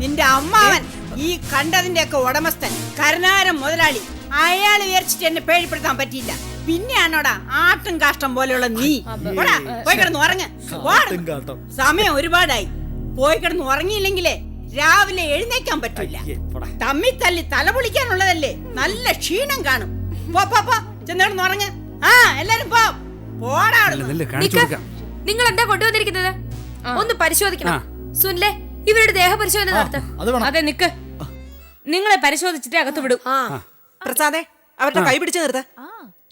നിന്റെ അമ്മാവൻ ഈ കണ്ടതിന്റെ ഒക്കെ ഉടമസ്ഥൻ കരുണാകരൻ മുതലാളി. അയാൾ വിചാരിച്ചിട്ട് എന്നെ പേടിപ്പെടുത്താൻ പറ്റിയില്ല. പിന്നെയാണോടാ ആട്ടും കാഷ്ടം പോലെയുള്ള നീ. പോയി കിടന്ന് ഉറങ്ങ്. സമയം ഒരുപാടായി. പോയി കിടന്ന് ഉറങ്ങിയില്ലെങ്കിലേ രാവിലെ എഴുന്നേക്കാൻ പറ്റില്ല തമ്മി തല്ലി തല പൊളിക്കാനുള്ളതല്ലേ? നല്ല ക്ഷീണം കാണും. പോ പോ പോ. ചെന്നിടന്ന് ഉറങ്ങ്. ആ എല്ലാരും പോ. പോടാ നിങ്ങൾ എന്താ കൊണ്ടുവന്നിരിക്കുന്നത്? ഒന്ന് പരിശോധിക്കണം. സുനിലെ ഇവരുടെ ദേഹപരിശോധന നടത്ത നടത്താം. അതെ നിക്ക്. നിങ്ങളെ പരിശോധിച്ചിട്ട് അകത്ത് വിടും ആ. പ്രസാദേ അവരുടെ കൈ പിടിച്ചു നിർത്ത.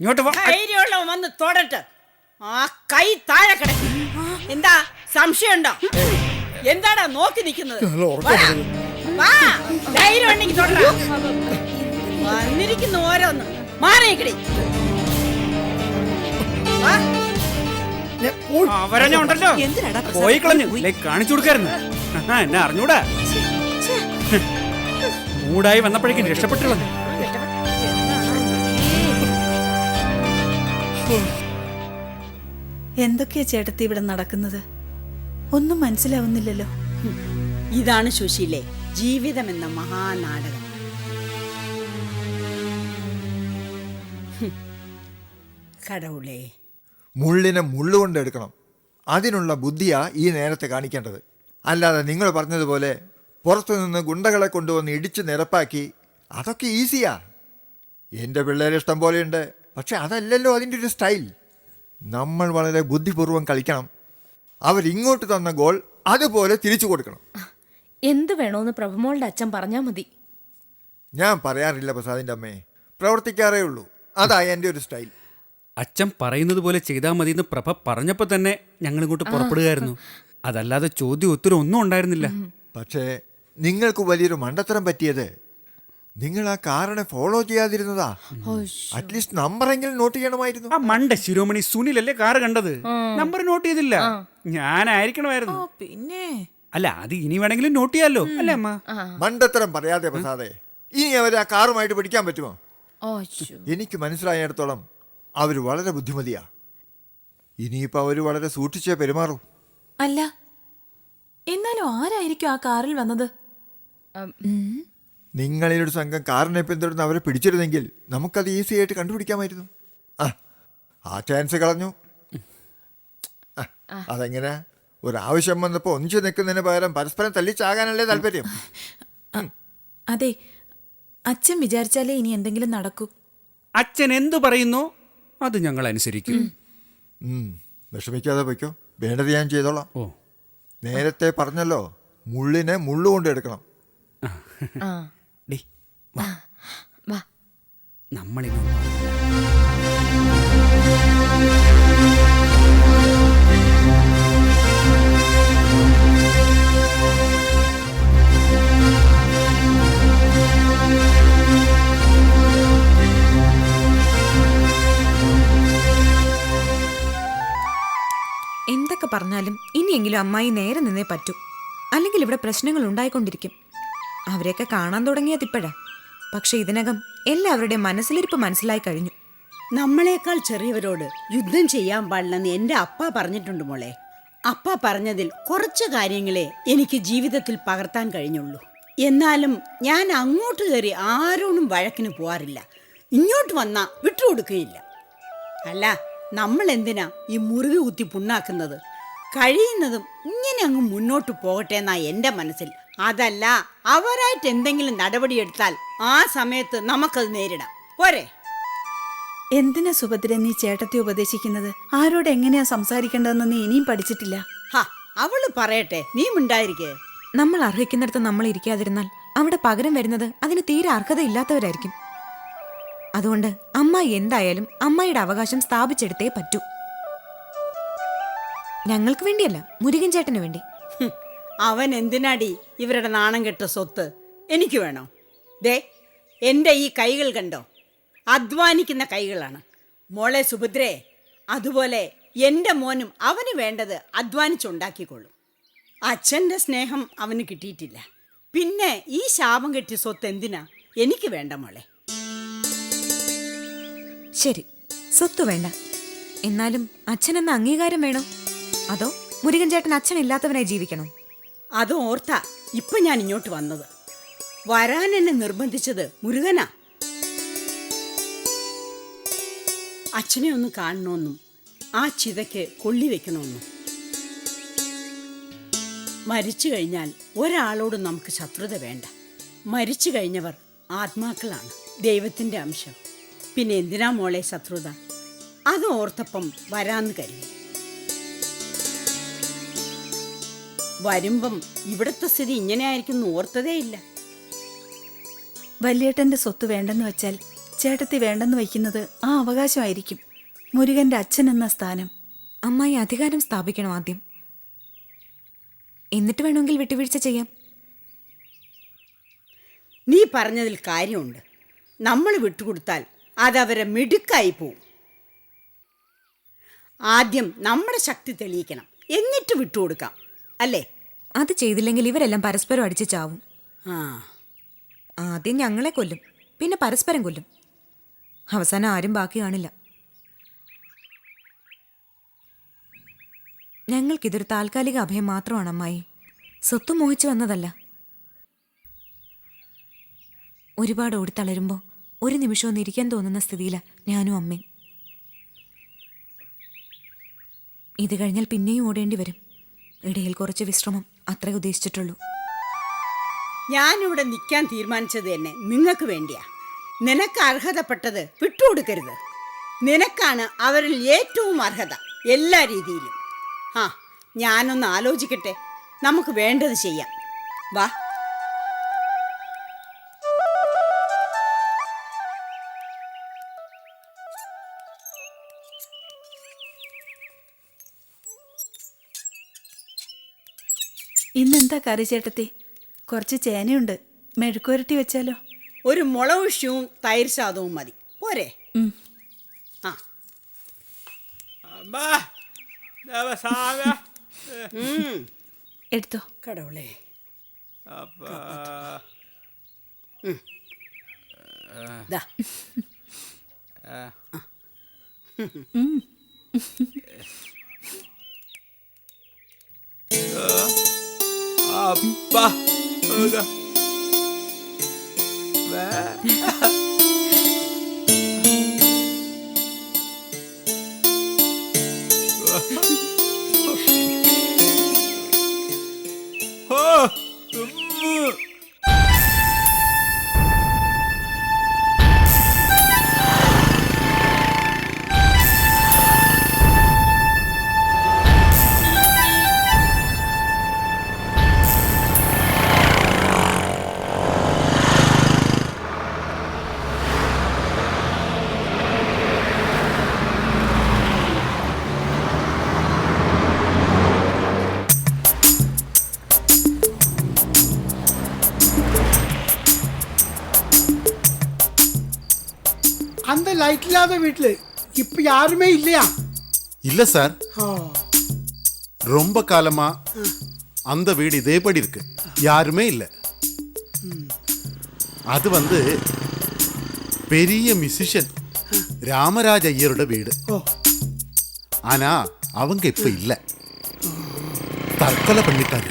ഇങ്ങോട്ട് ധൈര്യമുള്ളവൻ വന്ന് തൊടട്ട്. ആ കൈ താഴെ കിടക്കും. എന്താ? സംശയമുണ്ടോ? എന്താടാ നോക്കി നിൽക്കുന്നത്? വന്നിരിക്കുന്നു വാ. ധൈര്യം ഉണ്ടെങ്കിൽ തൊടടാ. വന്നിരിക്കുന്ന ഓരോന്ന്. മാറിയിക്കടി വാ. അവരെ ഉണ്ടല്ലോ. എന്തിനാടാ പോയി കളഞ്ഞു. കാണിച്ചു കൊടുക്കായിരുന്നു. എന്നെ അറിഞ്ഞൂടാ. മൂടായി വന്നപ്പോഴേക്കും രക്ഷപ്പെട്ടുള്ളത് എന്തൊക്കെയാ ചേട്ടത്തി ഇവിടെ നടക്കുന്നത്? ഒന്നും മനസ്സിലാവുന്നില്ലല്ലോ. ഇതാണ് സുശീലെ ജീവിതം എന്ന മഹാനാടകം. കടവുളേ മുള്ളിനെ മുള്ളുകൊണ്ട് എടുക്കണം. അതിനുള്ള ബുദ്ധിയാ ഈ നേരത്തെ കാണിക്കേണ്ടത്. അല്ലാതെ നിങ്ങൾ പറഞ്ഞതുപോലെ പുറത്തുനിന്ന് ഗുണ്ടകളെ കൊണ്ടുവന്ന് ഇടിച്ച് നിരപ്പാക്കി അതൊക്കെ ഈസിയാ. എന്റെ പിള്ളേരെ ഇഷ്ടം പോലെയുണ്ട്. പക്ഷെ അതല്ലല്ലോ അതിന്റെ ഒരു സ്റ്റൈൽ. നമ്മൾ വളരെ ബുദ്ധിപൂർവം കളിക്കണം. അവരിങ്ങോട്ട് തന്ന ഗോൾ അതുപോലെ തിരിച്ചു കൊടുക്കണം. എന്ത് വേണോന്ന് പ്രഭുമോളുടെ അച്ഛൻ പറഞ്ഞാൽ മതി. ഞാൻ പറയാറില്ല പ്രസാദിന്റെ അമ്മേ. പ്രവർത്തിക്കാറേ ഉള്ളൂ. അതാ എന്റെ ഒരു സ്റ്റൈൽ. അച്ഛൻ പറയുന്നത് പോലെ ചെയ്താൽ മതി എന്ന് പ്രഭ പറഞ്ഞപ്പോൾ തന്നെ ഞങ്ങൾ ഇങ്ങോട്ട് പുറപ്പെടുകയായിരുന്നു. അതല്ലാതെ ചോദ്യം ഒത്തിരി ഒന്നും ഉണ്ടായിരുന്നില്ല. പക്ഷേ നിങ്ങൾക്ക് വലിയൊരു മണ്ടത്തരം പറ്റിയത്. നിങ്ങൾ ആ കാറിനെ ഫോളോ ചെയ്യാതിരുന്നതാ. അറ്റ്ലീസ്റ്റ് നമ്പറെങ്കിലും നോട്ട് ചെയ്യണമായിരുന്നു. ആ മണ്ട ശിരോമണി സുനിലല്ലേ കാറ് കണ്ടത്? നമ്പർ നോട്ട് ചെയ്തില്ല. ഞാനായിരിക്കണമായിരുന്നു. പിന്നെ? അല്ല അത് ഇനി വേണമെങ്കിലും നോട്ട് ചെയ്യാലോ? അല്ലേ അമ്മ? മണ്ടത്തരം പറയാതെ പ്രസാദേ ഇനി അവരെ ആ കാറുമായിട്ട് പിടിക്കാൻ പറ്റുമോ? എനിക്ക് മനസ്സിലായിടത്തോളം അവർ വളരെ ബുദ്ധിമതിയാ. ഇനിയിപ്പോൾ അവർ വളരെ സൂക്ഷിച്ചേ പെരുമാറൂ. അല്ല എന്നാലും ആരായിരിക്കും ആ കാറിൽ വന്നത്? നിങ്ങളിലൊരു സംഘം കാറിനെ പിന്തുടർന്ന് അവരെ പിടിച്ചിരുന്നെങ്കിൽ നമുക്കത് ഈസി ആയിട്ട് കണ്ടുപിടിക്കാമായിരുന്നു. ആ ആ ചാൻസ് കളഞ്ഞു. അതെങ്ങനെ? ഒരാവശ്യം വന്നപ്പോൾ ഒന്നിച്ചു നിൽക്കുന്നതിന് പകരം പരസ്പരം തല്ലിച്ചാകാനല്ലേ താല്പര്യം? അതെ അച്ഛൻ വിചാരിച്ചാലേ ഇനി എന്തെങ്കിലും നടക്കൂ. അച്ഛൻ എന്തു പറയുന്നു? അത് ഞങ്ങൾ അനുസരിക്കും ഉം, വിഷമിക്കാതെ പൊയ്ക്കോ. വേണ്ടത് ഞാൻ ചെയ്തോളാം. ഓ. നേരത്തെ പറഞ്ഞല്ലോ മുള്ളിനെ മുള്ളുകൊണ്ട് എടുക്കണം. ഡേ വാ. വാ. എന്തൊക്കെ പറഞ്ഞാലും ഇനിയെങ്കിലും അമ്മായി നേരെ നിന്നേ പറ്റൂ. അല്ലെങ്കിൽ ഇവിടെ പ്രശ്നങ്ങൾ ഉണ്ടായിക്കൊണ്ടിരിക്കും. അവരെയൊക്കെ കാണാൻ തുടങ്ങിയത് ഇപ്പോഴാ. പക്ഷെ ഇതിനകം എല്ലാവരുടെയും മനസ്സിലിരിപ്പ് മനസ്സിലായി കഴിഞ്ഞു. നമ്മളെക്കാൾ ചെറിയവരോട് യുദ്ധം ചെയ്യാൻ പാടില്ലെന്ന് എന്റെ അപ്പ പറഞ്ഞിട്ടുണ്ട് മോളെ. അപ്പ പറഞ്ഞതിൽ കുറച്ച് കാര്യങ്ങളെ എനിക്ക് ജീവിതത്തിൽ പകർത്താൻ കഴിഞ്ഞുള്ളൂ. എന്നാലും ഞാൻ അങ്ങോട്ട് കയറി ആരോടും വഴക്കിന് പോവാറില്ല. ഇങ്ങോട്ട് വന്നാ വിട്ടുകൊടുക്കുകയില്ല. അല്ല നമ്മൾ എന്തിനാ ഈ മുറിവ് കുത്തി പുണ്ണാക്കുന്നത്? കഴിയുന്നതും ഇങ്ങനെ അങ്ങ് മുന്നോട്ട് പോകട്ടെ എന്നാ എന്റെ മനസ്സിൽ. അതല്ല അവരായിട്ട് എന്തെങ്കിലും നടപടിയെടുത്താൽ ആ സമയത്ത് നമുക്കത് നേരിടാം. പോരെ? എന്തിനാ സുഭദ്ര നീ ചേട്ടത്തെ ഉപദേശിക്കുന്നത്? ആരോട് എങ്ങനെയാ സംസാരിക്കേണ്ടതെന്ന് നീ ഇനിയും പഠിച്ചിട്ടില്ല. ഹാ അവൾ പറയട്ടെ. നീ മിണ്ടായിരിക്കേ. നമ്മൾ അർഹിക്കുന്നിടത്ത് നമ്മൾ ഇരിക്കാതിരുന്നാൽ അവിടെ പകരം വരുന്നത് അതിന് തീരെ അർഹതയില്ലാത്തവരായിരിക്കും. അതുകൊണ്ട് അമ്മായി എന്തായാലും അമ്മായിയുടെ അവകാശം സ്ഥാപിച്ചെടുത്തേ പറ്റൂ. ഞങ്ങൾക്ക് വേണ്ടിയല്ല മുരുകൻ ചേട്ടന് വേണ്ടി. അവൻ എന്തിനാടി ഇവരുടെ നാണം കെട്ട സ്വത്ത്? എനിക്ക് വേണോ? ദേ എന്റെ ഈ കൈകൾ കണ്ടോ? അധ്വാനിക്കുന്ന കൈകളാണ്. മോളെ സുഭദ്രേ അതുപോലെ എന്റെ മോനും അവന് വേണ്ടത് അധ്വാനിച്ചുണ്ടാക്കിക്കൊള്ളും അച്ഛന്റെ സ്നേഹം അവന് കിട്ടിയിട്ടില്ല. പിന്നെ ഈ ശാപം കെട്ടിയ സ്വത്ത് എന്തിനാ എനിക്ക് വേണ്ട മോളെ? ശരി സ്വത്ത് വേണ്ട. എന്നാലും അച്ഛനെന്ന അംഗീകാരം വേണോ? അതോ മുരുകൻ ചേട്ടൻ അച്ഛനില്ലാത്തവനായി ജീവിക്കണോ? അത് ഓർത്താ ഇപ്പൊ ഞാൻ ഇങ്ങോട്ട് വന്നത്. വരാൻ എന്നെ നിർബന്ധിച്ചത് മുരുകനാ. അച്ഛനെ ഒന്ന് കാണണമെന്നും ആ ചിതയ്ക്ക് കൊള്ളി വെക്കണമെന്നും. മരിച്ചു കഴിഞ്ഞാൽ ഒരാളോടും നമുക്ക് ശത്രുത വേണ്ട. മരിച്ചു കഴിഞ്ഞവർ ആത്മാക്കളാണ്. ദൈവത്തിന്റെ അംശം. പിന്നെ എന്തിനാ മോളെ ശത്രുത? അത് ഓർത്തപ്പം വരാന്ന് കരുതി. വരുമ്പം ഇവിടുത്തെ സ്ഥിതി ഇങ്ങനെയായിരിക്കും എന്ന് ഓർത്തതേ ഇല്ല വല്യേട്ടന്റെ സ്വത്ത് വേണ്ടെന്ന് വെച്ചാൽ ചേട്ടത്തി വേണ്ടെന്ന് വയ്ക്കുന്നത് ആ അവകാശമായിരിക്കും. മുരുകന്റെ അച്ഛൻ എന്ന സ്ഥാനം. അമ്മായി അധികാരം സ്ഥാപിക്കണം ആദ്യം. എന്നിട്ട് വേണമെങ്കിൽ വിട്ടുവീഴ്ച ചെയ്യാം. നീ പറഞ്ഞതിൽ കാര്യമുണ്ട്. നമ്മൾ വിട്ടുകൊടുത്താൽ അതവരെ മിടുക്കായി പോവും. ആദ്യം നമ്മുടെ ശക്തി തെളിയിക്കണം. എന്നിട്ട് വിട്ടുകൊടുക്കാം അല്ലേ? അത് ചെയ്തില്ലെങ്കിൽ ഇവരെല്ലാം പരസ്പരം അടിച്ച് ചാവും. ആ. ആദ്യം ഞങ്ങളെ കൊല്ലും. പിന്നെ പരസ്പരം കൊല്ലും. അവസാനം ആരും ബാക്കി കാണില്ല. ഞങ്ങൾക്കിതൊരു താൽക്കാലിക അഭയം മാത്രമാണ് അമ്മായി. സ്വത്ത് മോഹിച്ചു വന്നതല്ല. ഒരുപാട് ഓടിത്തളരുമ്പോൾ ഒരു നിമിഷം ഒന്ന് ഇരിക്കാൻ തോന്നുന്ന സ്ഥിതിയിൽ ഞാനും അമ്മയും. ഇത് കഴിഞ്ഞാൽ പിന്നെയും ഓടേണ്ടി വരും. ഇടയിൽ കുറച്ച് വിശ്രമം അത്രേ ഉദ്ദേശിച്ചിട്ടുള്ളൂ. ഞാനിവിടെ നിൽക്കാൻ തീരുമാനിച്ചത് തന്നെ നിങ്ങൾക്ക് വേണ്ടിയാ. നിനക്ക് അർഹതപ്പെട്ടത് വിട്ടുകൊടുക്കരുത്. നിനക്കാണ് അവരിൽ ഏറ്റവും അർഹത എല്ലാ രീതിയിലും. ആ ഞാനൊന്ന് ആലോചിക്കട്ടെ. നമുക്ക് വേണ്ടത് ചെയ്യാം. വാ. ഇന്നെന്താ കറി ചേട്ടത്തി? കുറച്ച് ചേനയുണ്ട്. മെഴുക്കുരട്ടി വെച്ചാലോ? ഒരു മുളകുഷ്യവും തൈര് ശാദവും മതി. പോരെ. ആ. ഉം. എടുത്തോ. കടവുളേ. അപ്പാ. ദാ. അപ്പാ ഇതാ. இல்லாத வீட்டுல இப்ப யாருமே இல்லையா? இல்ல சார். ரொம்ப காலமா அந்த வீடு இதேபடி இருக்கு. யாருமே இல்ல. அது வந்து பெரிய மியூசிஷியன் ராமராஜ் ஐயரோட வீடு. ஓ. ஆனா அவங்க இப்ப இல்ல. தற்கொலை பண்ணிட்டாரு.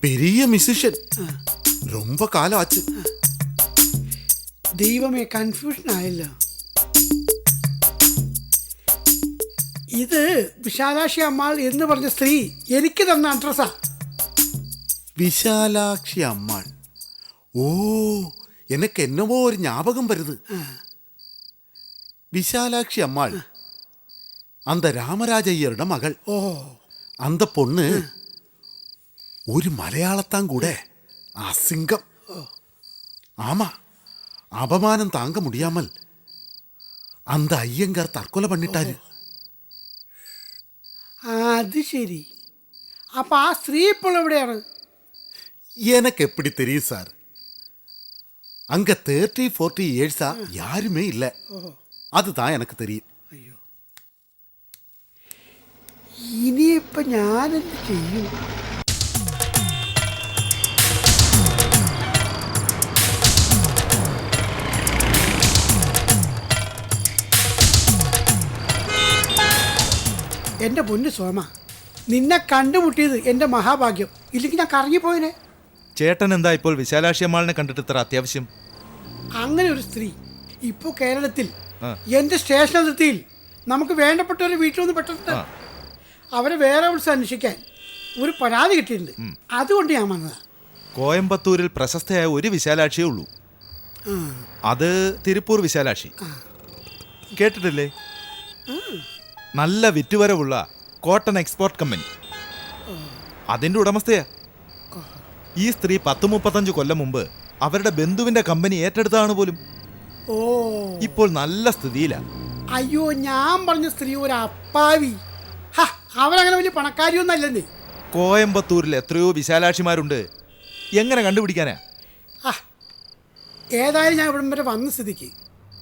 பெரிய மியூசிஷியன் ரொம்ப காலம் ஆச்சு. ദൈവമേ കൺഫ്യൂഷൻ ആയില്ല. ഇത് വിശാലാക്ഷി അമ്മാൾ എന്ന് പറഞ്ഞ സ്ത്രീ എനിക്ക് തന്ന അഡ്രസ്സാ. വിശാലാക്ഷി അമ്മാൾ. ഓ എനിക്ക് എന്നവോ ഒരു ജ്ഞാപകം വരുത് വിശാലാക്ഷി അമ്മാൾ അന്ത രാമരാജയ്യരുടെ മകൾ. ഓ. അന്ത പൊണ്ണ് ഒരു മലയാളത്താൻ കൂടെ അസിംഗം. ആമാ அபமானம் தாங்க முடியாமல் அந்த ஐயங்கார் தற்கொலை பண்ணிட்டாரு ആ, അത് ശരി അപ്പൊ ആ സ്ത്രീ ഇപ്പോൾ എവിടെയാണ് எனக்கு எப்படி தெரியும் சார் அங்க தேர்ட்டி ஃபோர்ட்டி இயர்ஸா யாருமே இல்ல அதுதான் எனக்கு தெரியும் ഇനിയിപ്പൊ ഞാനെന്ത് ചെയ്യും എന്റെ പൊന്നു സോമ നിന്നെ കണ്ടുമുട്ടിയത് എന്റെ മഹാഭാഗ്യം. ഇല്ലെങ്കിൽ ഞാൻ കറങ്ങിപ്പോയനെ ചേട്ടൻ എന്താ ഇപ്പോൾ വിശാലാക്ഷി അമ്മാളിനെ കണ്ടിട്ട് ഇത്ര അത്യാവശ്യം? അങ്ങനെ ഒരു സ്ത്രീ ഇപ്പോൾ കേരളത്തിൽ. എന്റെ സ്റ്റേഷൻ അതിർത്തിയിൽ നമുക്ക് വേണ്ടപ്പെട്ടവരെ വീട്ടിൽ ഒന്ന് പെട്ടെന്ന് അവരെ വേറെ വിളിച്ച് അന്വേഷിക്കാൻ ഒരു പരാതി കിട്ടിയിട്ടുണ്ട്. അതുകൊണ്ട് ഞാൻ വന്നതാ. കോയമ്പത്തൂരിൽ പ്രശസ്തയായ ഒരു വിശാലാക്ഷിയേ ഉള്ളൂ. അത് തിരുപ്പൂർ വിശാലാക്ഷി. കേട്ടിട്ടില്ലേ? നല്ല വിറ്റുവരവുള്ള കോട്ടൺ എക്സ്പോർട്ട് കമ്പനി. അതിന്റെ ഉടമസ്ഥയാ. ഈ സ്ത്രീ പത്ത് മുപ്പത്തഞ്ച് കൊല്ലം മുമ്പ് അവരുടെ ബന്ധുവിന്റെ കമ്പനി ഏറ്റെടുത്താണ് പോലും. ഓ. ഇപ്പോൾ നല്ല സ്ഥിതിയിലാ. അയ്യോ ഞാൻ പറഞ്ഞ സ്ത്രീ ഒരു അപ്പാവി. അവരങ്ങനെ വലിയ പണക്കാരിയൊന്നും അല്ലെന്നേ. കോയമ്പത്തൂരിൽ എത്രയോ വിശാലാക്ഷിമാരുണ്ട്. എങ്ങനെ കണ്ടുപിടിക്കാനാ? ആ ഏതായാലും ഞാൻ ഇവിടം വരെ വന്ന സ്ഥിതിക്ക്.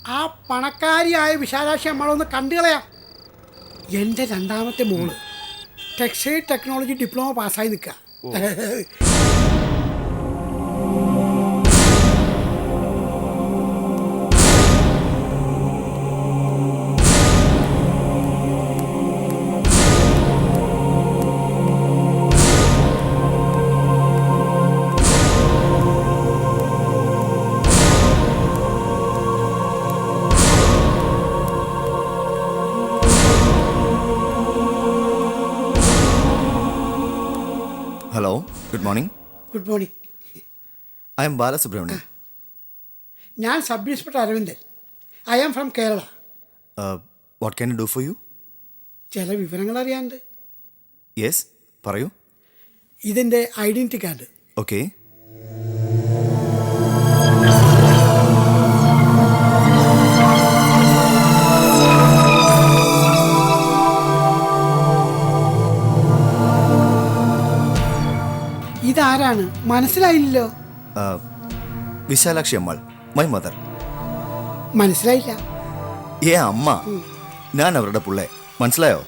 ആ പണക്കാരിയായ വിശാലാക്ഷി നമ്മളൊന്ന് കണ്ടുകളയാം. എന്റെ രണ്ടാമത്തെ മോൾ. ടെക്സ്റ്റൈൽ ടെക്നോളജി ഡിപ്ലോമ പാസ്സായി നിൽക്കുക good morning good morning I'm Balasubramanian ഞാൻ sub inspector Aravindan I am from Kerala what can do for you ചില വിവരങ്ങൾ അറിയാണ്ട് യെസ് പറയൂ. ഇതിന്റെ ഐഡന്റി കാർഡ് ഓക്കെ ഇതാരാണ്? മനസ്സിലായില്ലോ വിശാലാക്ഷി അമ്മാൾ മൈ മദർ മനസ്സിലായില്ല. ഏ അമ്മ. ഞാൻ അവരുടെ പുള്ളേ. മനസ്സിലായോ?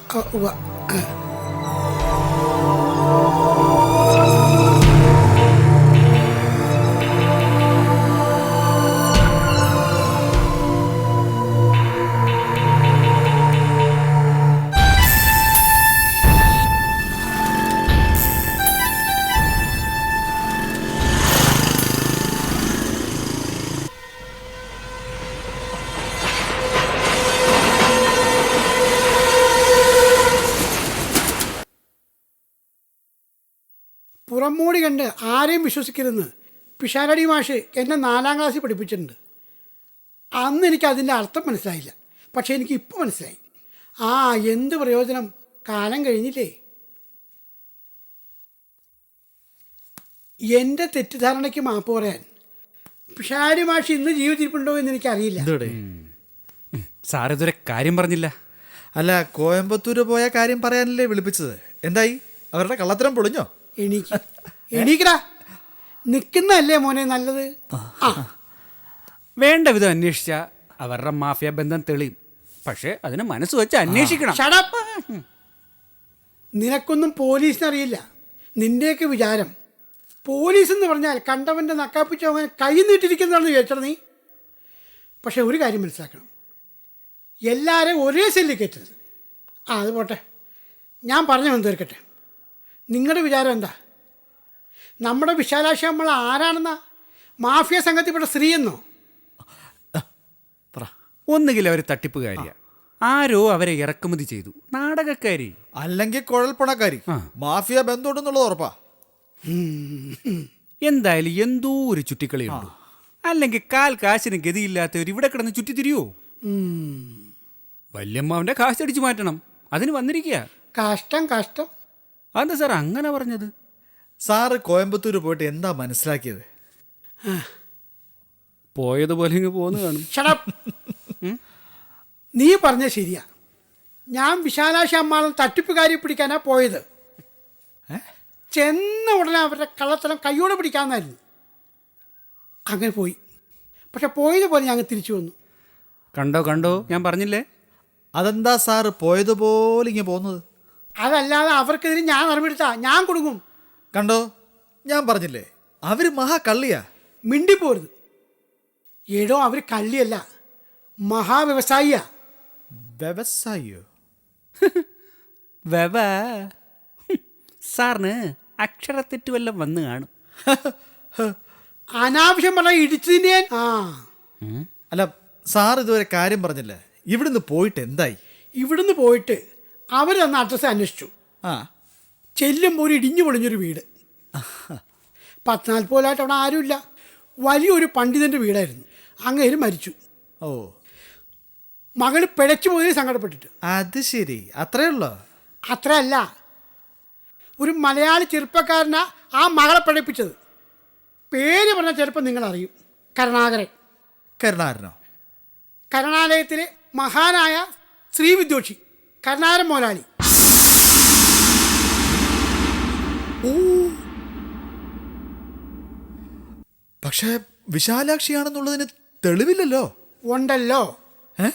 പുറമോടി കണ്ട് ആരെയും വിശ്വസിക്കരുതെന്ന് പിഷാരടി മാഷ് എന്നെ നാലാം ക്ലാസ്സിൽ പഠിപ്പിച്ചിട്ടുണ്ട്. അന്ന് എനിക്ക് അതിന്റെ അർത്ഥം മനസ്സിലായില്ല. പക്ഷേ എനിക്ക് ഇപ്പോൾ മനസ്സിലായി. ആ എന്ത് പ്രയോജനം? കാലം കഴിഞ്ഞില്ലേ? എന്റെ തെറ്റിദ്ധാരണയ്ക്ക് മാപ്പ് പറയാൻ പിഷാരി മാഷ് ഇന്ന് ജീവിച്ചിരിപ്പുണ്ടോ എന്ന് എനിക്കറിയില്ല. സാർ ഇതുവരെ കാര്യം പറഞ്ഞില്ല. അല്ല കോയമ്പത്തൂർ പോയ കാര്യം പറയാനല്ലേ വിളിപ്പിച്ചത്? എന്തായി? അവരുടെ കള്ളത്തരം പൊളിഞ്ഞോ? എണീക്ക് എണീക്കടാ. നിൽക്കുന്നതല്ലേ മോനെ നല്ലത്? ആ. വേണ്ട വിധം അന്വേഷിച്ച അവരുടെ മാഫിയ ബന്ധം തെളിയും. പക്ഷേ അതിന് മനസ്സ് വെച്ച് അന്വേഷിക്കണം. നിനക്കൊന്നും പോലീസിനറിയില്ല നിന്റെയൊക്കെ വിചാരം. പോലീസ് എന്ന് പറഞ്ഞാൽ കണ്ടവന്റെ നക്കാപ്പിച്ചോ അങ്ങനെ കൈ നീട്ടിരിക്കുന്നതാണെന്ന് വിചാരിച്ചത് നീ. പക്ഷെ ഒരു കാര്യം മനസ്സിലാക്കണം. എല്ലാവരെയും ഒരേ സെല്ലിൽ കയറ്റരുത്. ആ അത് പോട്ടെ. ഞാൻ പറഞ്ഞു വന്ന് തീർക്കട്ടെ. നിങ്ങളുടെ വിചാരം എന്താ? നമ്മുടെ വിശാലാക്ഷി നമ്മൾ ആരാണെന്ന? മാഫിയ സംഘത്തിൽപ്പെട്ട സ്ത്രീ എന്നോ? ഒന്നുകിൽ അവർ തട്ടിപ്പുകാരിയ. ആരോ അവരെ ഇറക്കുമതി ചെയ്തു. നാടകക്കാരി. അല്ലെങ്കിൽ കുഴൽപ്പണക്കാരി മാഫിയ ബന്ധമുണ്ടെന്നുള്ളത് ഉറപ്പാ. എന്തായാലും എന്തോ ഒരു ചുറ്റിക്കളിയുണ്ട്. അല്ലെങ്കിൽ കാൽ കാശിന് ഗതിയില്ലാത്തവർ ഇവിടെ കിടന്ന് ചുറ്റി തിരിയോ വല്യമ്മാവന്റെ കാശടിച്ചു മാറ്റണം. അതിന് വന്നിരിക്കുക. കഷ്ടം കഷ്ടം. അതെന്താ സാർ അങ്ങനെ പറഞ്ഞത്? സാറ് കോയമ്പത്തൂർ പോയിട്ട് എന്താ മനസ്സിലാക്കിയത്? പോയതുപോലെ ഇങ്ങ് പോന്ന് കാണും. ഷടപ്പ് നീ പറഞ്ഞ ശരിയാ. ഞാൻ വിശാലാശി അമ്മാളും തട്ടിപ്പുകാരി പിടിക്കാനാ പോയത്. ചെന്ന ഉടനെ അവരുടെ കള്ളത്തരം കയ്യോടെ പിടിക്കാമെന്നായിരുന്നു അങ്ങനെ പോയി. പക്ഷെ പോയതുപോലെ ഞങ്ങൾ തിരിച്ചു വന്നു. കണ്ടോ കണ്ടോ? ഞാൻ പറഞ്ഞില്ലേ? അതെന്താ സാറ് പോയതുപോലെ ഇങ്ങനെ പോകുന്നത് അതല്ലാതെ അവർക്കെതിരെ ഞാൻ നടപടിയെടുത്താ ഞാൻ കൊടുക്കും കണ്ടോ? ഞാൻ പറഞ്ഞില്ലേ? അവർ മഹാ കള്ളിയാ മിണ്ടിപ്പോരുത്. ഏടോ അവർ കള്ളിയല്ല. മഹാവ്യവസായിയാ. വ്യവസായിയോ? വെവ സാറിന് അക്ഷരത്തെറ്റ് വല്ലതും വന്ന് കാണും. അനാവശ്യം പറഞ്ഞ ഇടിച്ചതിന്റെ ഞാൻ- ആ. അല്ല സാർ ഇതുവരെ കാര്യം പറഞ്ഞില്ലേ? ഇവിടുന്ന് പോയിട്ട് എന്തായി? ഇവിടുന്ന് പോയിട്ട് അവർ തന്ന അഡ്രസ്സ് അന്വേഷിച്ചു. ആ. ചെല്ലുമ്പോൾ ഒരു ഇടിഞ്ഞു പൊളിഞ്ഞൊരു വീട്. പത്തിനാൽപ്പത് കൊല്ലമായിട്ട് അവിടെ ആരുമില്ല. വലിയൊരു പണ്ഡിതന്റെ വീടായിരുന്നു. അങ്ങേര് മരിച്ചു. ഓ. മകൾ പിഴച്ചു പോയി സങ്കടപ്പെട്ടിട്ട്. അത് ശരി. അത്രേ ഉള്ളോ? അത്രയല്ല. ഒരു മലയാളി ചെറുപ്പക്കാരനാ ആ മകളെ പിഴപ്പിച്ചത്. പേര് പറഞ്ഞ ചെറുപ്പം നിങ്ങൾ അറിയും കരുണാകരൻ. കരുണാകരനോ? കരുണാലയത്തിലെ മഹാനായ ശ്രീവിദ്യോഷി കരുണാകരൻ മോലാളി പക്ഷേ വിശാലാക്ഷിയാണെന്നുള്ളതിന് തെളിവില്ലല്ലോ? ഉണ്ടല്ലോ. ഏ?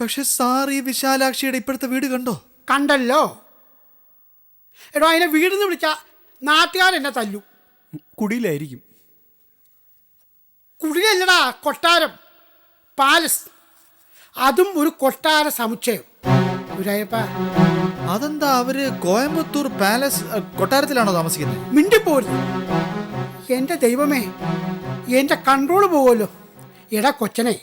പക്ഷെ സാർ ഈ വിശാലാക്ഷിയുടെ ഇപ്പോഴത്തെ വീട് കണ്ടോ? കണ്ടല്ലോ. എടോ അതിനെ വീടിന്ന് വിളിച്ച നാട്ടുകാരെന്നെ തല്ലു. കുടിയിലായിരിക്കും. കുടിലല്ലടാ കൊട്ടാരം. പാലസ്. അതും ഒരു കൊട്ടാര സമുച്ചയം. അതെന്താ അവർ കോയമ്പത്തൂർ പാലസ് കൊട്ടാരത്തിലാണോ താമസിക്കുന്നത്? മിണ്ടിപ്പോരുത് എന്റെ ദൈവമേ എന്റെ കൺട്രോൾ പോകുമല്ലോ എടാ കൊച്ചനെ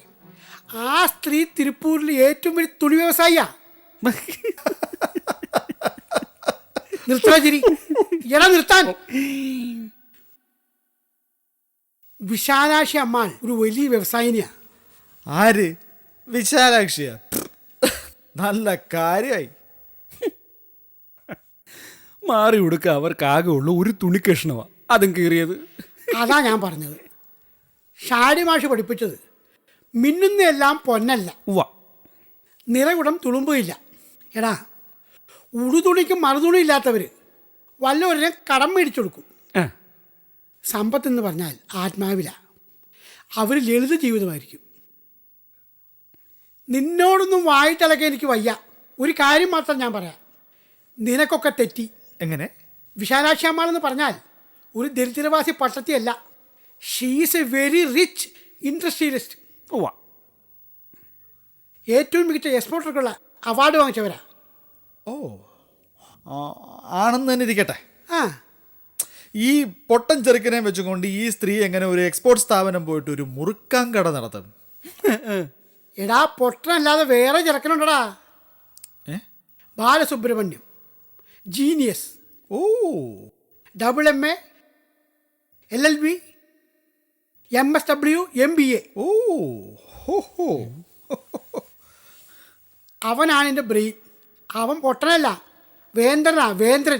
ആ സ്ത്രീ തിരുപ്പൂരിൽ ഏറ്റവും വലിയ തുണി വ്യവസായിയാ. നിർത്താ ചിരി. എടാ നിർത്താൻ. വിശാലാക്ഷി അമ്മാൾ ഒരു വലിയ വ്യവസായിനിയാ. ആര്? വിശാലാക്ഷിയ നല്ല കാര്യമായി മാറി കൊടുക്ക അവർക്കാകെ ഉള്ള ഒരു തുണി കഷ്ണമാ അതും കീറിയത്. അതാ ഞാൻ പറഞ്ഞത്. ഷാരി മാഷി പഠിപ്പിച്ചത്. മിന്നുന്നെല്ലാം പൊന്നല്ല. ഉവ്വ. നിറകുടം തുളുമ്പില്ല എടാ ഉടുതുണിക്ക് മറുതുണി ഇല്ലാത്തവർ വല്ലവരെ കടം മേടിച്ചു കൊടുക്കും. സമ്പത്ത് എന്ന് പറഞ്ഞാൽ ആത്മാവില. അവർ ലളിത ജീവിതമായിരിക്കും. നിന്നോടൊന്നും വായിട്ടലക്കാൻ എനിക്ക് വയ്യ. ഒരു കാര്യം മാത്രം ഞാൻ പറയാം. നിനക്കൊക്കെ തെറ്റി. എങ്ങനെ? വിശാലാക്ഷി അമ്മാളെന്ന് പറഞ്ഞാൽ ഒരു ദരിദ്രവാസി പട്ടത്തിയല്ല. She's a very rich industrialist ഓവാ ഏറ്റവും മികച്ച എക്സ്പോർട്ടർക്കുള്ള അവാർഡ് വാങ്ങിച്ചവരാ. ഓ. ആണെന്ന് തന്നെ ഇരിക്കട്ടെ. ആ. ഈ പൊട്ടൻ ചെറുക്കനെ വെച്ചുകൊണ്ട് ഈ സ്ത്രീ എങ്ങനെ ഒരു എക്സ്പോർട്ട് സ്ഥാപനം പോയിട്ട് ഒരു മുറുക്കാൻ കട നടത്തും? എടാ പൊട്ടനല്ലാതെ വേറെ ചെറുക്കനുണ്ടടാ? Balasubramaniam. Genius oh. Double M A L L B M S W M B A ഓ. ഹോ ഹോ. അവനാണ് എന്റെ ബ്രെയിൻ. അവൻ പൊട്ടനല്ല. വേന്ദ്രനാ വേന്ദ്രൻ.